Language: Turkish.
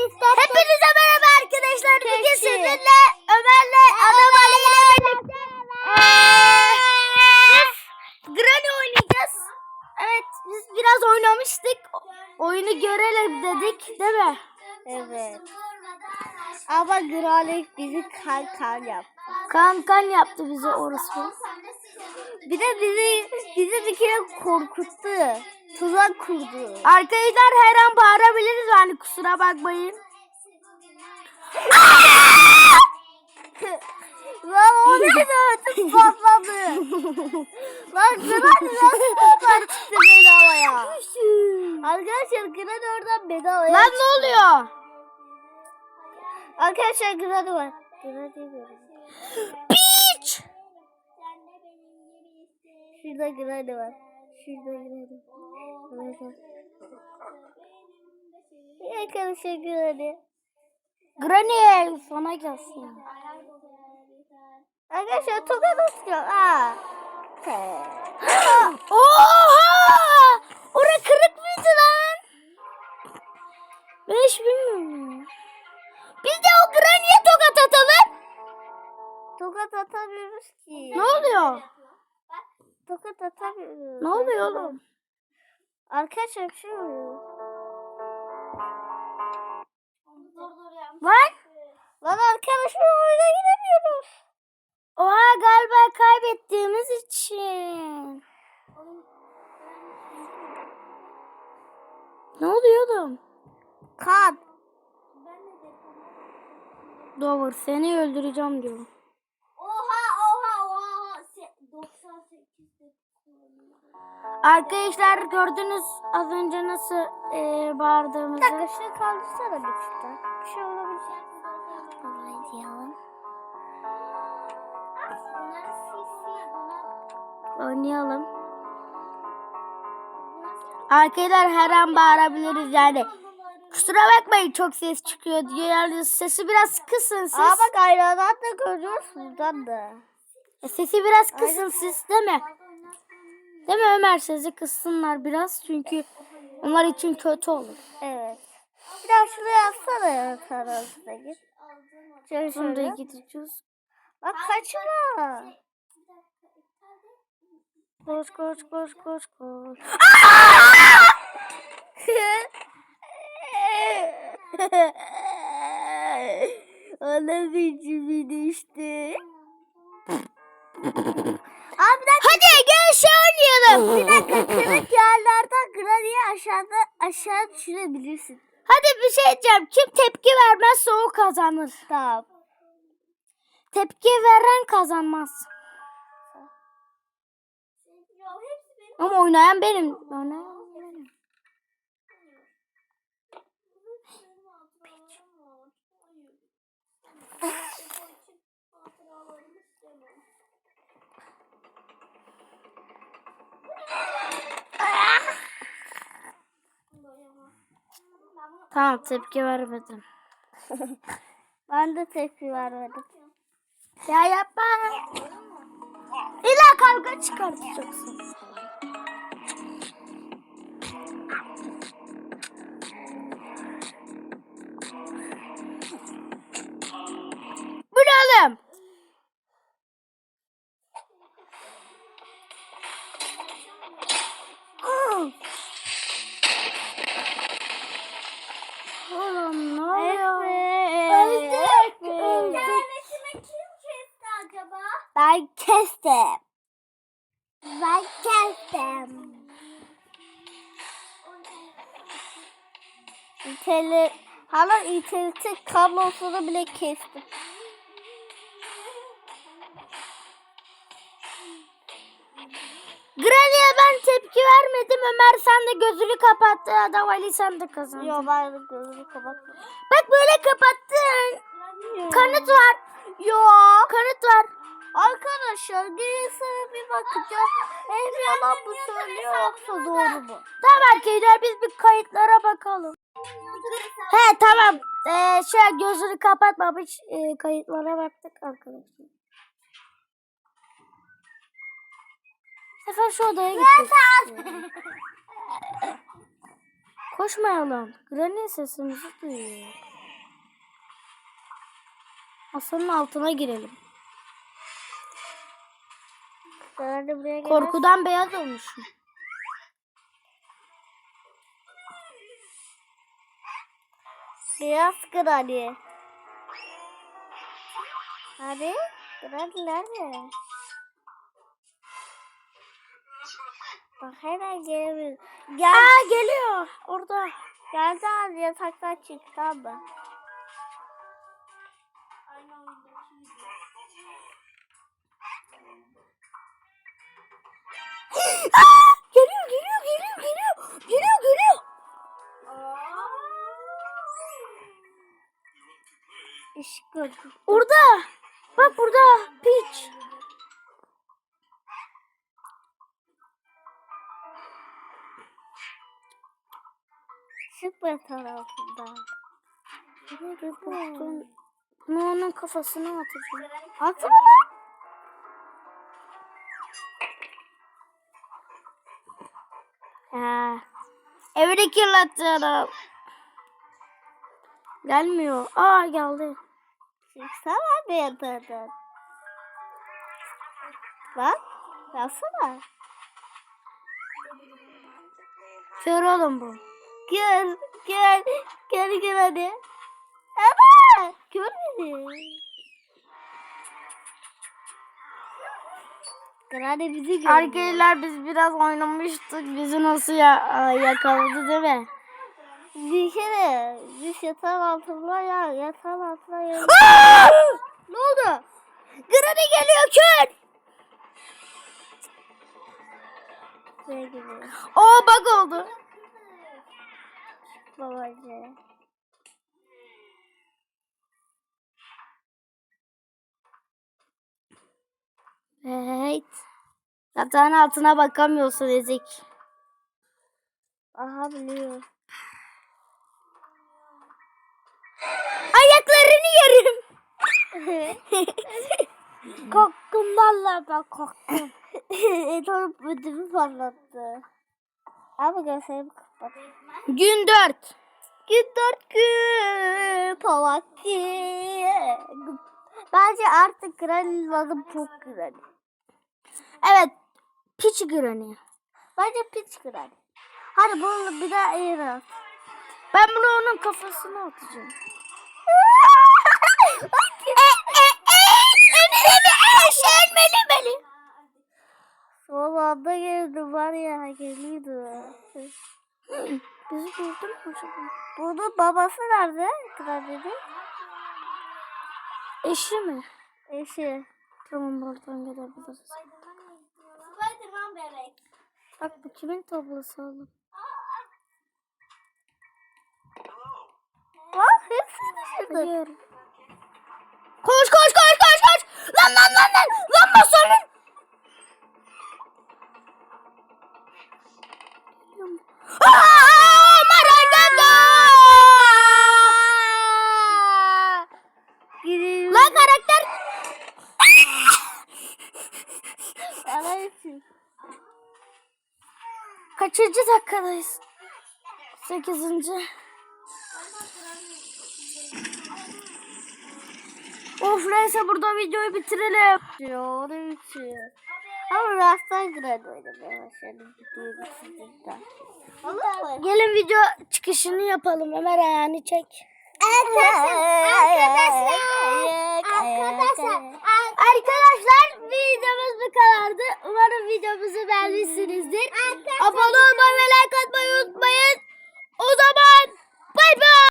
Hepinize merhaba arkadaşlar. Bugün sizinle Ömer'le Adam Ali ile birlikte Granny oynayacağız. Evet biz biraz oynamıştık. Oyunu görelim dedik değil mi? Evet. Ama Gralik bizi kan kan yaptı. Kan kan yaptı bize orası. Bir de bizi bizi bir kere korkuttu. Tuzak kurdu. Arkadaşlar her an bağırabiliriz yani kusura bakmayın. Lan o neydi ötüm patladı. Lan Gralik nasıl buradan çıktı bedavaya? Arkadaşlar Gralik oradan bedavaya Lan ne oluyor? Arkadaşlar Gralik var. Gralik görüyorum. Piç! Şurada Grani var. Şurada Grani. Burada. Arkadaşlar Grani. Granny sana gelsin. Arkadaşlar tokat atıyor. Aa. Oha! Ora kırık mıydı lan? Ben hiç bilmiyorum. Biz de o Granny'e tokat atalım. Tokat atamıyoruz ki. Ne oluyor? Tokat atamıyoruz. Ne oluyor oğlum? Arkadaşlar bir şey oluyor. Lan? Lan arkadaşlar oyuna giremiyoruz. Oha galiba kaybettiğimiz için. Ne oluyor oğlum? Kan. Dover seni öldüreceğim diyor. Oha oha oha. 98. Arkadaşlar gördünüz az önce nasıl e, bağırdığımızı. Bir dakika şunu kaldırsana bir çıkta. Bir şey olabilir. Haydi yalan. Oynayalım. Arkadaşlar her an bağırabiliriz yani. Kusura bakmayın çok ses çıkıyor diye yani sesi biraz kısın siz. Aa bak aynadan da görüyoruz buradan da. E, Sesi biraz kısın siz değil mi? Değil mi Ömer sesi kıssınlar biraz çünkü onlar için kötü olur. Evet. Bir daha şuraya yazsana ya tarafına git. Şöyle Sonra şöyle. gideceğiz. Bak kaçma. Koş koş koş koş koş. Ana biçimini işte. Hadi gel şey oynayalım. Bir dakika kırık yerlerden Granny'i aşağıda aşağı düşürebilirsin. Hadi bir şey diyeceğim. Kim tepki vermezse o kazanır. Tamam. Tepki veren kazanmaz. Ama oynayan benim. Oynayan benim. Tamam tepki vermedim. Ben de tepki vermedim. Ya yapma. İlla kavga çıkartacaksın. Ben kestim. Ben kestim. İteli, hala internetin kablosunu bile kestim. Granny'e ben tepki vermedim. Ömer sen de gözünü kapattı. Adam Ali sen de kazandın. Yo ben gözümü kapattım. Bak böyle kapattın. Kanıt var. Yo. Kanıt var. Arkadaşlar gerisine bir bakacağım. Hem yalan mı söylüyor yoksa doğru mu? Tamam arkadaşlar biz bir kayıtlara bakalım. He tamam. Ee, şöyle gözünü kapatmamış ee, kayıtlara baktık arkadaşlar. Sefer şu odaya gittik. Koşmayalım. Granny sesimizi duyuyor. Masanın altına girelim. Da buraya. Korkudan beyaz olmuşum. Beyaz krali. Hadi. Krali nerede? Bak hemen gelemiyor. Gel. Aa geliyor. Orada. Geldi abi yataktan çık tamam mı? Geliyor geliyor geliyor geliyor. Geliyor geliyor. Işık. Orada. Bak burada. Işık var tarafında. Bunu bunu onun kafasına atacağım. Atma lan. Ha. Evi kirletiyorum. Gelmiyor. Aa geldi. Çıksana bir yatağından. Bak. Yapsana. Kör oğlum bu. Gel. Gel. Gel gel hadi. Ama. Görmedi. Grande bizi gördü. Arkadaşlar biz biraz oynamıştık. Bizi nasıl ya Aa, yakaladı değil mi? Bir kere biz yatağın altında ya yatağın altında ya. ne oldu? Granny geliyor kör. Oo bug oldu. Babacı. Evet. Yatağın altına bakamıyorsun Ezik. Aha biliyor. Ayaklarını yerim. korktum vallahi ben korktum. Etor ödümü patlattı. Abi gözlerimi kapat. Gün 4. Gün dört gün pavaki. Bence artık Granny'nin adı çok Granny. Evet. Piç Granny. Bence piç Granny. Hadi bunu bir daha at. Ben bunu onun kafasına atacağım. Son anda geldi var ya geliyordu. Bizi gördü mü acaba? Bunun babası nerede? Granny'nin Eşi mi? eşi. Tamam buradan gelebiliriz. Spiderman bebek. Bak bu kimin tablosu oğlum? Bak hepsini düşürdü. Biliyorum. Koş koş koş koş koş. Lan lan lan lan. Lan masanın. Dakikadayız? Sekizinci. Of neyse burada videoyu bitirelim. Doğru için. Ama rasttan Granny oynamaya başladım. Videoyu mu? Gelin video çıkışını yapalım. Ömer ayağını çek. Arkadaşlar, arkadaşlar, arkadaşlar videomuz bu kadardı. Umarım videomuzu beğenmişsinizdir. Abone olmayı ve like atmayı unutmayın. O zaman bay bay.